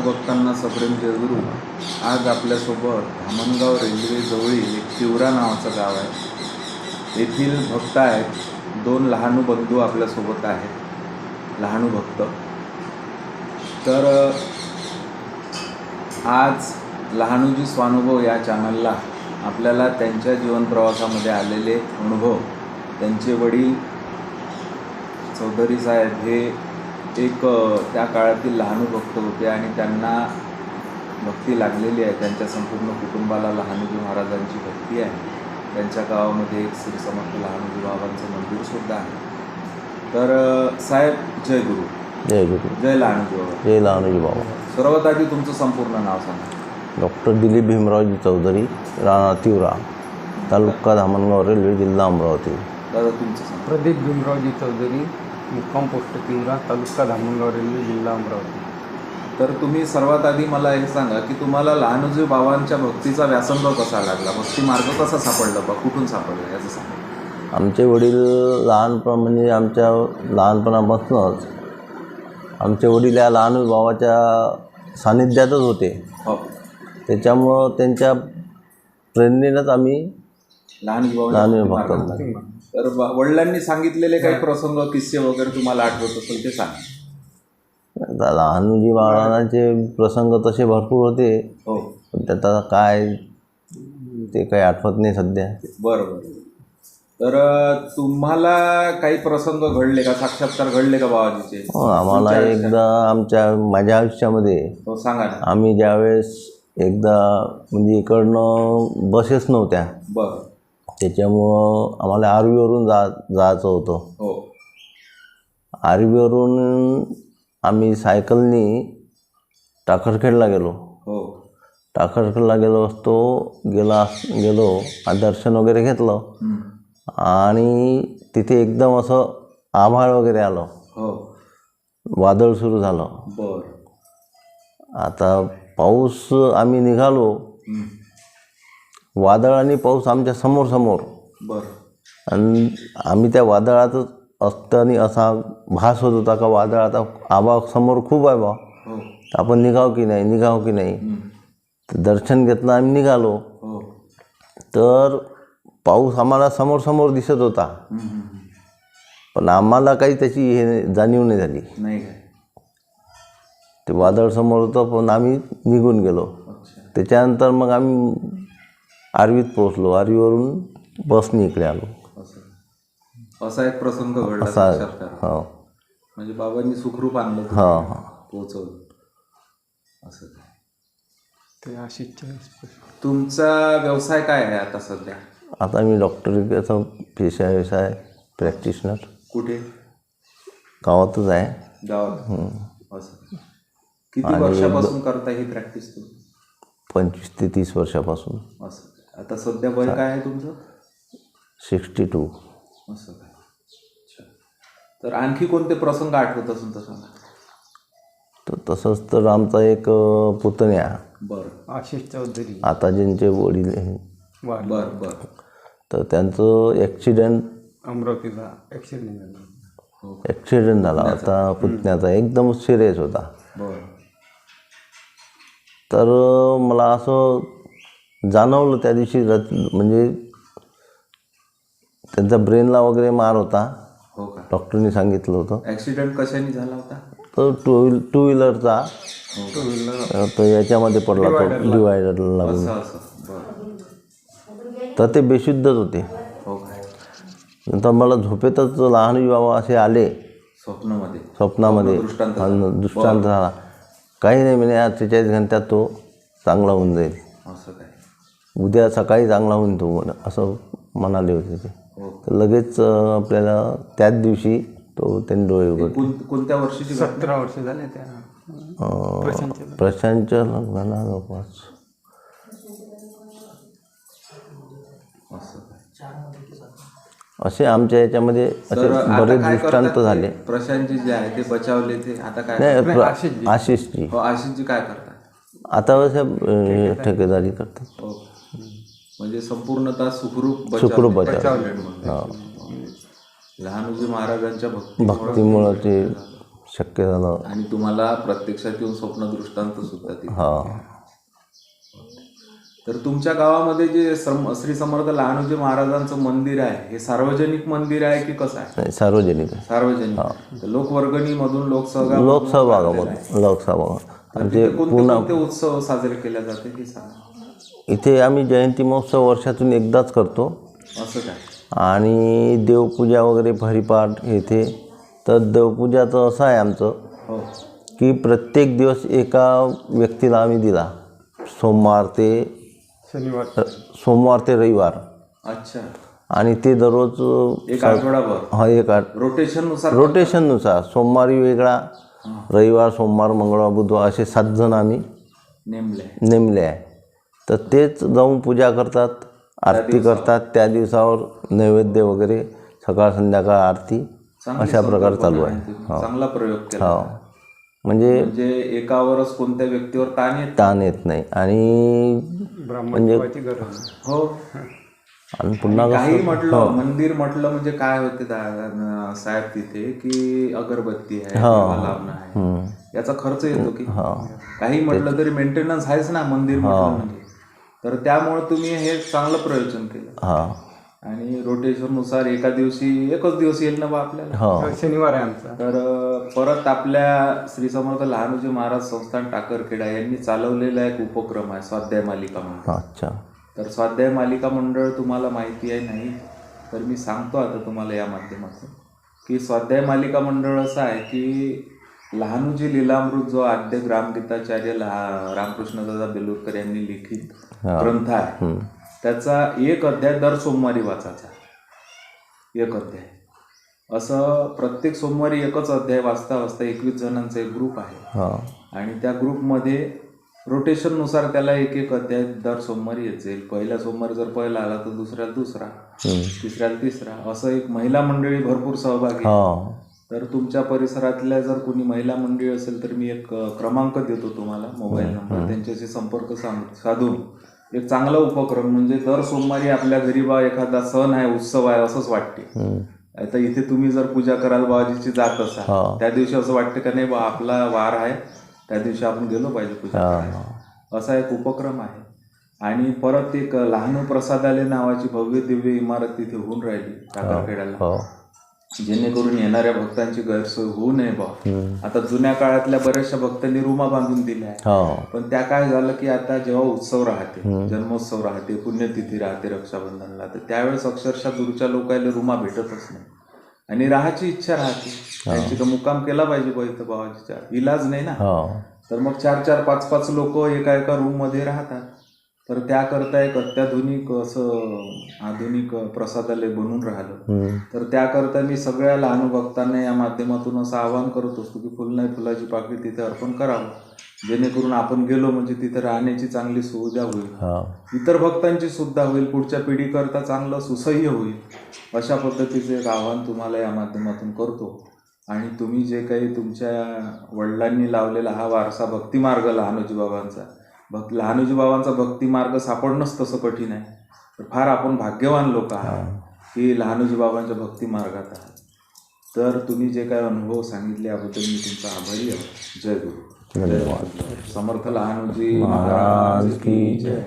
लहानू सप्रेम जयगुरु आज आपल्यासोबत धामणगाव रेल्वे जवळील एक तिवरा नावाचं गाव आहे. येथील भक्त आहेत. दोन लहानू बंधू आपल्यासोबत आहेत. लहानू भक्त. तर आज लहानूजी स्वानुभव या चॅनलला आपल्याला त्यांच्या जीवनप्रवासामध्ये आलेले अनुभव त्यांचे वडील चौधरी साहेब हे एक त्या काळातील लहानू भक्त होते आणि त्यांना भक्ती लागलेली आहे. त्यांच्या संपूर्ण कुटुंबाला लहानूजी महाराजांची भक्ती आहे. त्यांच्या गावामध्ये एक श्री समर्थ लहानूजी बाबांचं मंदिरसुद्धा आहे. तर साहेब जय गुरु. जय गुरु. जय लहानूजी बाबा. जय लहानोजी बाबा. सर्वात आधी तुमचं संपूर्ण नाव सांगा. डॉक्टर दिलीप भीमरावजी चौधरी राणा तिवरा तालुका धामणगाव रेल्वे जिल्हा अमरावती. दादा तुमचं सांगा. प्रदीप भीमरावजी चौधरी मुक्काम पोस्ट तिवरा तालुका धामणगाव रेल्वे जिल्हा अमरावती. तर तुम्ही सर्वात आधी मला हे सांगा की तुम्हाला लहानूजी बाबांच्या भक्तीचा व्यासंग कसा लागला? भक्ती मार्ग कसा सापडला बा? कुठून सापडला याचं सांगा. आमचे वडील लहानपण म्हणजे आमच्या लहानपणापासूनच आमचे वडील या लहान बाबाच्या सानिध्यातच होते. हो. त्याच्यामुळं त्यांच्या प्रेरणेनंच आम्ही लहान बाबा भक्तांना तर ब- वडिलांनी सांगितलेले काही प्रसंग किस्से वगैरे तुम्हाला आठवत असेल ते सांगा. लहानजी महाराजांचे प्रसंग तसे भरपूर होते. हो. आता काय ते काही आठवत नाही सध्या. बरं बरं तर तुम्हाला काही प्रसंग घडले का? साक्षात्कार घडले का बाबाजीचे? हो, आम्हाला एकदा आमच्या माझ्या आयुष्यामध्ये हो सांगा ना. आम्ही ज्यावेळेस एकदा म्हणजे इकडनं बसेस नव्हत्या. बरं. त्याच्यामुळं आम्हाला आरवीवरून जा जायचं होतं. हो. आरवीवरून आम्ही सायकलनी टाकरखेडला गेलो. हो. टाकरखेडला गेलो असतो गेला गेलो आणि दर्शन वगैरे घेतलं. आणि तिथे एकदम असं आभाळ वगैरे आलं. हो. वादळ सुरू झालं. बरं. आता पाऊस आम्ही निघालो. वादळ आणि पाऊस आमच्यासमोर समोर. बरं. आणि आम्ही त्या वादळातच असताना असा भास होत होता का वादळ आता आबा समोर खूप आहे बा हो. आपण निघाव की नाही निघाव की नाही. तर दर्शन घेतलं आम्ही निघालो. हो. तर पाऊस आम्हाला समोर समोर दिसत होता. पण आम्हाला काही त्याची हे जाणीव नाही झाली. ते वादळ समोर होतं पण आम्ही निघून गेलो. त्याच्यानंतर मग आम्ही आरवीत पोहोचलो. आरवीवरून बसने इकडे आलो. असं. असा एक प्रसंग घडला असा हो. म्हणजे बाबांनी सुखरूप आणलं हो तुम्हाला, हो पोहोचवलं असं. ते आशिषच्या वेळेस तुमचा व्यवसाय काय आहे आता सध्या? आता मी डॉक्टरीचा पेशा व्यवसाय प्रॅक्टिशनर कुठे? गावातच आहे. गावात. असं. किती वर्षापासून करता ही प्रॅक्टिस तुम्ही? पंचवीस ते तीस वर्षापासून. असं. आता सध्या वय काय आहे तुमचं? Sixty two. असं काय? अच्छा. तर आणखी कोणते प्रसंग आठवत असेल तर सांगा. तर तसंच तर आमचा एक अ, पुतण्या. बरं. आशिष चौधरी. आता ज्यांचे वडील आहे, बरं बरं. तर त्यांचं ॲक्सिडेंट अमरावतीला ॲक्सिडेंट झाला. हो ॲक्सिडेंट झाला. होता पुतण्याचा एकदम सिरियस होता. बरं. तर मला असं जाणवलं त्या दिवशी रत म्हणजे त्यांचा ब्रेनला वगैरे मार होता. हो का? डॉक्टरनी सांगितलं होतं. ॲक्सिडेंट कशाने झाला होता? तर टू व्हील टू व्हीलरचा टू व्हीलर अ, तो याच्यामध्ये पडला तो. डिवायडरला लागून. असं असं. बरं. तर ते बेशुद्धच होते. हो काय नंतर मला झोपेतच लहान बाबा असे आले. स्वप्नामध्ये. स्वप्नामध्ये. दृष्टांत आणि दृष्टांत झाला. काही नाही म्हणे आज त्याच्याच घंट्यात तो चांगला होऊन जाईल. असं काय? उद्या सकाळी चांगला होईल तो म्हणे असं म्हणाले होते ते. तर लगेच आपल्याला त्याच दिवशी तो त्यांनी डोळे उघडले. कोण कोणत्या वर्षीची घटना? सतरा वर्ष झाले त्या. अ, प्रशांतच्या लग्नाला जवळपास. असं काय? असे आमच्या याच्यामध्ये असे तर आता बरेच काय दृष्टांत झाले? प्रशांतजी जे आहे ते बचावले ते? आता काय नाही प्र- आशिषजी. आशिषजी. हो आशिषजी काय करतात? आता ठेकेदारी करतात. हो. म्हणजे संपूर्णतः सुखरूप सुखरूप. बचावले. म्हणून. लहानूजी महाराजांच्या भक्ती भक्तीमुळं ते शक्य झालं. आणि तुम्हाला प्रत्यक्षात येऊन स्वप्न दृष्टांत सुद्धा हा. तर तुमच्या गावामध्ये जे सम श्री समर्थ लहानोजी महाराजांचं मंदिर आहे हे सार्वजनिक मंदिर आहे की कसं आहे? सार्वजनिक आहे. सार्वजनिक. तर लोकवर्गणीमधून लोकसहभाग लोकसहभागामध्ये लोकसहभाग आमचे कोणते कोणते उत्सव साजरे केले जाते हे सांगा. इथे आम्ही जयंती महोत्सव वर्षातून एकदाच करतो. असं काय? आणि देवपूजा वगैरे हरिपाठ इथे तर देवपूजाचं असं आहे आमचं हो. की प्रत्येक दिवस एका व्यक्तीला आम्ही दिला. सोमवार ते शनिवार. सोमवार ते रविवार. अच्छा. आणि ते दररोज एक आठवडाभर. हा एक आठ रोटेशननुसार रोटेशननुसार सोमवारी वेगळा रविवार सोमवार मंगळवार बुधवार असे सात जण आम्ही नेमले. नेमले आहे. तर तेच जाऊन पूजा करतात आरती करतात. त्या दिवसावर नैवेद्य वगैरे सकाळ संध्याकाळ आरती अशा प्रकारे चालू आहे चांगला प्रयोग केला. हो. म्हणजे म्हणजे एकावरच कोणत्या व्यक्तीवर ताण येत ताण येत नाही. आणि नाही. हो. आणि पुन्हा काही म्हटलं मंदिर म्हटलं म्हणजे काय होते दा- साहेब तिथे की अगरबत्ती आहे दिवा लावणं आहे. याचा खर्च येतो की. काही म्हटलं तरी मेंटेनन्स आहेच ना मंदिर म्हटलं म्हणजे. तर त्यामुळे तुम्ही हे चांगलं प्रयोजन केलं. हां. आणि रोटेशननुसार एका दिवशी एकच दिवस येईल ना बा आपल्याला? हो. शनिवार आहे आमचा. तर परत आपल्या श्री समर्थ लहानोजी महाराज संस्थान टाकरखेडा यांनी चालवलेला एक उपक्रम आहे स्वाध्याय मालिका मंडळ. अच्छा. तर स्वाध्याय मालिका मंडळ तुम्हाला माहिती आहे नाही? तर मी सांगतो आता तुम्हाला या माध्यमातून. की स्वाध्याय मालिका मंडळ असं आहे की लहानूजी लीलामृत जो आद्य ग्रामगीताचार्य लहा रामकृष्णदादा बेलूरकर यांनी लिखित ग्रंथ आहे. त्याचा एक अध्याय दर सोमवारी वाचायचा. एक अध्याय. असं प्रत्येक सोमवारी एकच अध्याय वाचता वाचता एकवीस जणांचा एक ग्रुप आहे. आणि त्या ग्रुपमध्ये रोटेशननुसार त्याला एक एक अध्याय दर सोमवारी येत जाईल पहिल्या सोमवारी जर पहिला आला तर दुसऱ्याला दुसरा. तिसऱ्याला तिसरा. असं एक महिला मंडळी भरपूर सहभागी आहे. तर तुमच्या परिसरातल्या जर कोणी महिला मंडळी असेल तर मी एक क्रमांक देतो तुम्हाला मोबाईल नंबर. त्यांच्याशी संपर्क साध- साधून. एक चांगला उपक्रम म्हणजे दर सोमवारी आपल्या घरी बा एखादा सण आहे उत्सव आहे असंच वाटते. आता इथे तुम्ही जर पूजा कराल बाबाजीची जात असाल. त्या दिवशी असं वाटतं का नाही बा आपला वार आहे त्या दिवशी आपण गेलो पाहिजे पूजा असा एक उपक्रम आहे. आणि परत एक लहानू प्रसादालय नावाची भव्य दिव्य इमारत तिथे होऊन राहिली हो. जेणेकरून येणाऱ्या भक्तांची गैरसोय होऊ नये बा. आता जुन्या काळातल्या बऱ्याचशा भक्तांनी रूमा बांधून दिल्या. हो. पण त्या काय झालं की आता जेव्हा उत्सव राहते जन्मोत्सव राहते पुण्यतिथी राहते रक्षाबंधनला तर त्यावेळेस अक्षरशः दूरच्या लोकांना रूमा भेटतच नाही. आणि राहायची इच्छा राहते. त्यांची तर मुक्काम केला पाहिजे बा इथं बाबाजीच्या. इलाज नाही ना. हो. तर मग चार चार पाच पाच लोक एका एका रूममध्ये राहतात. तर त्याकरता एक अत्याधुनिक असं आधुनिक प्रसादालय बनून राहिलं. तर त्याकरता मी सगळ्या लहान भक्तांना या माध्यमातून असं आवाहन करत असतो की फुल नाही फुलाची पाकळी तिथे अर्पण करावं. जेणेकरून आपण गेलो म्हणजे तिथे राहण्याची चांगली सुविधा होईल. इतर भक्तांची सुद्धा होईल. पुढच्या पिढीकरता चांगलं सुसह्य होईल. अशा पद्धतीचं एक आव्हान तुम्हाला या माध्यमातून करतो. आणि तुम्ही जे काही तुमच्या वडिलांनी लावलेला हा वारसा भक्तिमार्ग लहानोजी बाबांचा भक् लहानोजी बाबांचा भक्तिमार्ग सापडणंच तसं कठीण आहे. तर फार आपण भाग्यवान लोक आहात की लहानोजी बाबांच्या भक्तिमार्गात आहात. तर तुम्ही जे काही अनुभव सांगितले याबद्दल मी तुमचा आभारी आहे. जय गुरु. धन्यवाद. समर्थ लहानोजी महाराज की जय.